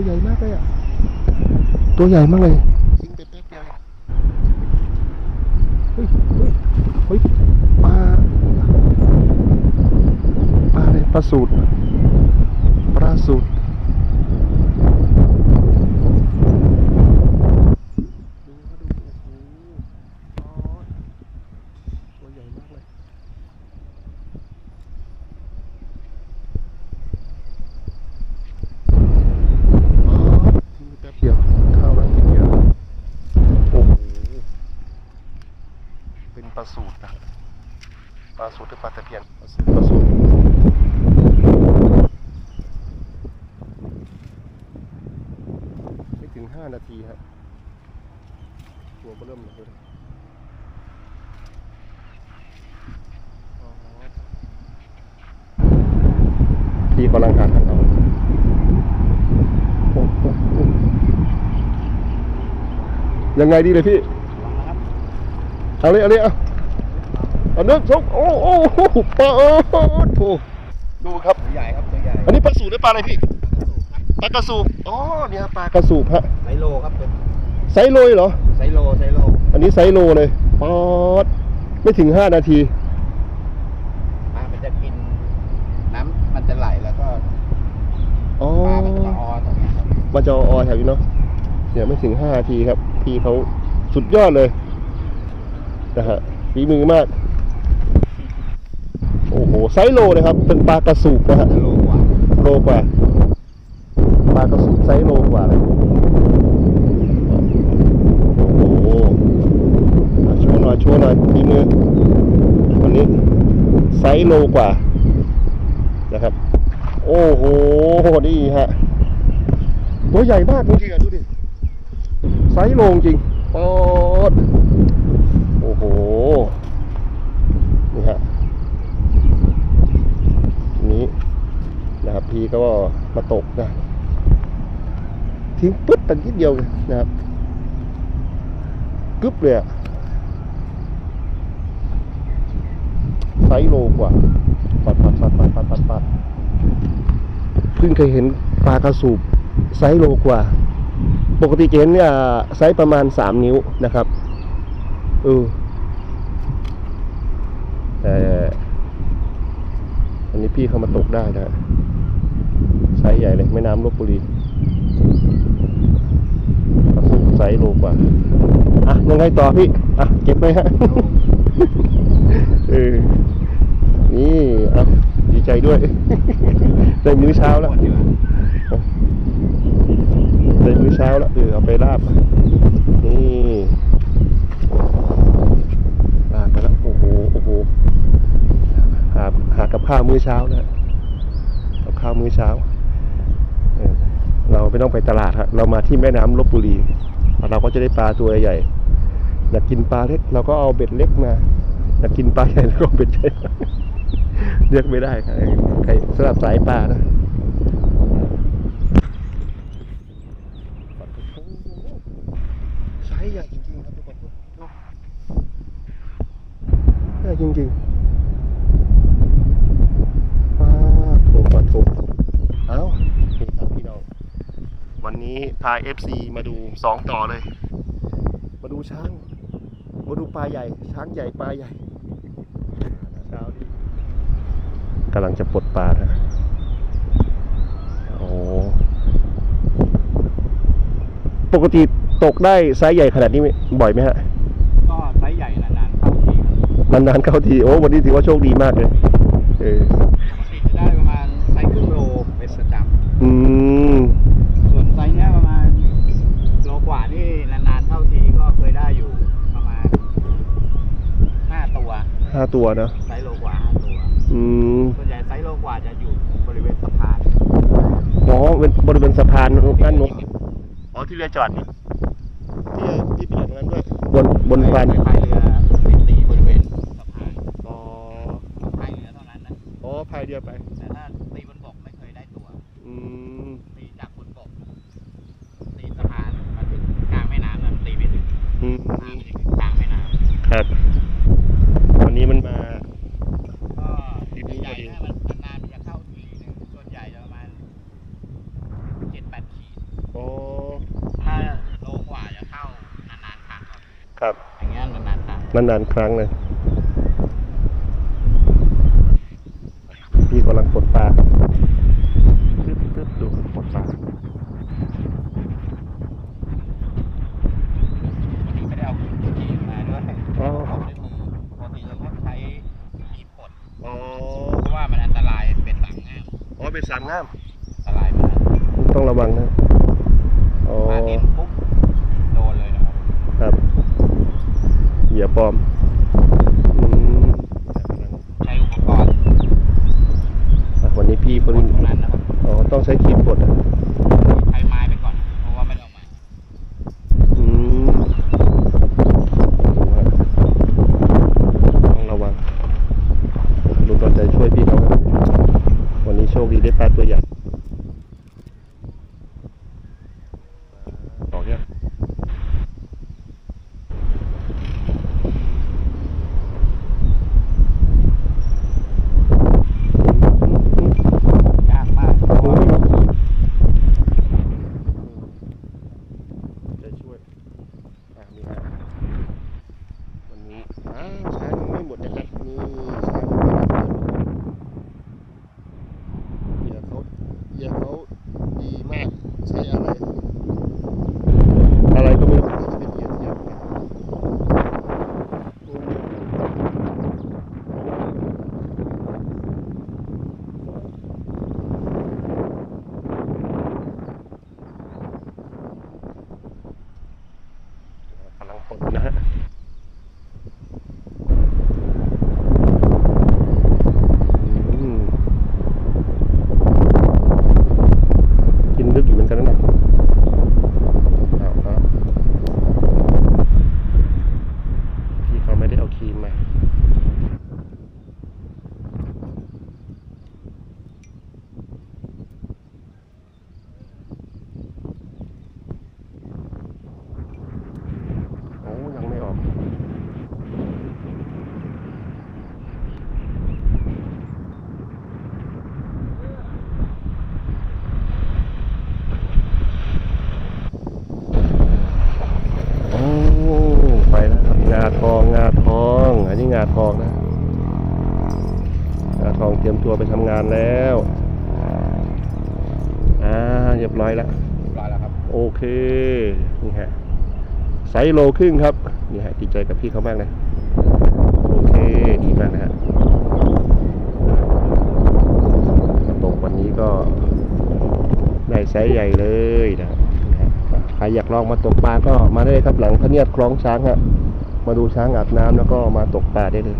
ตัวใหญ่มากเลยอะ ตัวใหญ่มากเลยยิงไปแป๊บเดียวเองเฮ้ยเฮ้ยเฮ้ยปลาปลาอะไรปลาสูตรปลาสูตรดูมาดูโอ้โหอ๋อตัวใหญ่มากเลย อ๋อทิ้งไปแป๊บเดียวเข้าแล้วทีเดียวโอ้โห เป็นป ลาสูตรนะปลาสูตรหรือปลาตะเพียนปลาสูตรปลาสูตรไม่ถึงห้านาทีฮะตัวเบอเริ่มเลยอ๋อพี่กำลังหาทางเอาโอ้โหยังไงดีเลยพี่ เอาเลยเอาเลยเอาเอาเนื้อสองโอ้โอ้โหปลาโอ้โหดูครับตัวใหญ่ครับตัวใหญ่อันนี้ปลาสูบหรือปลาอะไรพี่ปลากระสูบอ๋อเนี่ยปลากระสูบฮะไซโลครับเป็นไซส์โลยเหรอไซโลไซโล อันนี้ไซส์โลเลยปอดไม่ถึงห้านาทีปลามันจะกินน้ำมันจะไหลแล้วก็อ๋อปลามันจะมาออตรงเนี้ยครับมันจะออแถวนี้เนาะเนี่ยไม่ถึงห้านาทีครับ พี่เขาสุดยอดเลยนะฮะฝีมือมากโอ้โห ไซโลเลยครับ เป็นปลากระสูบนะฮะโลกว่าโลกว่าปลากระสูบไซโลกว่าเลยโอ้โหอะโชว์หน่อยโชว์หน่อยฝีมือวันนี้ไซโลกว่านะครับ โอ้โหนี่ฮะตัวใหญ่มากจริงๆอะดูดิไซโลจริงปอดโอ้โห นี่ฮะ นี้ นะครับพี่ก็มาตกนะทิ้งปึ๊ดตันนิดเดียวเลยนะครับกึ๊บเลยอะไซโลกว่าปัดปัดปัดปัดปัดปัดปัดเพิ่งเคยเห็นปลากระสูบไซโลกว่า ปกติจะเห็นเนี่ยไซส์ประมาณสามนิ้วนะครับเออแต่อันนี้พี่เขามาตกได้นะ ไซส์ใหญ่เลยแม่น้ำลบบุรีปลาสูบไซส์โลกว่า อะยังไงต่อพี่ อะ เก็บไว้ฮะเออนี่อะดีใจด้วย ได้มื้อเช้าแล้วได้มื้อเช้าแล้วเออเอาไปลาบ นี่ลาบไปแล้ว โอ้โห โอ้โห หาหากับข้าวมื้อเช้านะกับข้าวมื้อเช้าเออ เราไม่ต้องไปตลาดครับเรามาที่แม่น้ำลบบุรีเราก็จะได้ปลาตัวใหญ่อยากกินปลาเล็กเราก็เอาเบ็ดเล็กมาอยากกินปลาใหญ่เราก็เบ็ดใหญ่เลือกไม่ได้ครับใครสำหรับสายปลานะใช้ใหญ่จริงๆครับทุกคนใหญ่จริงๆปลาโถปลาโถเอ้านี่ครับพี่น้อง วันนี้พา FC มาดูสองต่อเลย มาดูช้าง มาดูปลาใหญ่ ช้างใหญ่ปลาใหญ่เช้านี้กำลังจะปลดปลานะโอ้ปกติตกได้ไซส์ใหญ่ขนาดนี้ไหมบ่อยไหมฮะ ก็ไซส์ใหญ่นานๆเข้าทีครับนานๆเข้าที โอ้วันนี้ถือว่าโชคดีมากเลยเออปกติจะได้ประมาณไซส์ครึ่งโลเป็นประจอืมำส่วนไซส์เนี้ยประมาณโลกว่านี่นานๆเข้าทีก็เคยได้อยู่ประมาณห้าตัว ห้าตัวนะ ไซส์โลกว่าห้าตัวอืมส่วนใหญ่ไซส์โลกว่าจะอยู่บริเวณสะพานอ๋อเป็นบริเวณสะพานด้านโน้นอ๋อที่เรือจอดนี่ที่ที่เปลี่ยนนั้นด้วย บนบนสะพานไปพายเรือไปตีบริเวณสะพาน อ๋อ พายเรือเท่านั้นนะ อ๋อ พายเรือไป แต่ถ้าตีบนบกไม่เคยได้ตัว อืม ตีจากบนบกตีสะพานมาถึงกลางแม่น้ำนั้นตีไม่ถึง อืม น้ำมันจะถึงกลางแม่น้ ครับ วันนี้มันมาำก็ ทีนี้ ใหญ่ พอดี ๆถ้ามันนานๆมันจะเข้าทีนึงส่วนใหญ่จะประมาณเจ็ดแปดขีด นานๆครั้งเลยพี่กำลังปลดปลาครับตึ๊บตึ๊บดูปลดปลาไม่ได้เอาขีดมาด้วยอ๋อเอาด้วยมือปกติเราต้องใช้ขีดกดอ๋อเพราะว่ามันอันตรายเป็นหลังง่ามอ๋อเป็นสามงามอันตรายมากต้องระวังนะอ๋อมาดินปุ๊บโดนเลยนะครับ ครับเห ยื่อปลอมอืมใช้อุปกรณ์อะวันนี้พี่กเพิ่งดเท่านั้นนะครับอ๋อต้องใช้ครีมกดอะใช้ไม้ไปก่อน เพราะว่าไม่ได้เอามาอืมต้องระวังดูตอนใจช่วยพี่เขาครับวันนี้โชคดีได้ปลาตัวใหญ่าทองนะงาทองเตรียมตัวไปทำงานแล้วอ่าเรียบร้อยแล้วเรียบร้อยแล้วครับโอเคนี่ฮะไซส์โลครึ่งครับนี่ฮะดีใจกับพี่เขามากเลยโอเคดีมากนะฮะมาตกวันนี้ก็ได้ไซส์ใหญ่เลยนะฮะนี่ฮะใครอยากลองมาตกปลาก็มาได้เลยครับหลังพระเนียดคลองช้างฮะ มาดูช้างอาบน้ำแล้วก็มาตกปลาได้เลย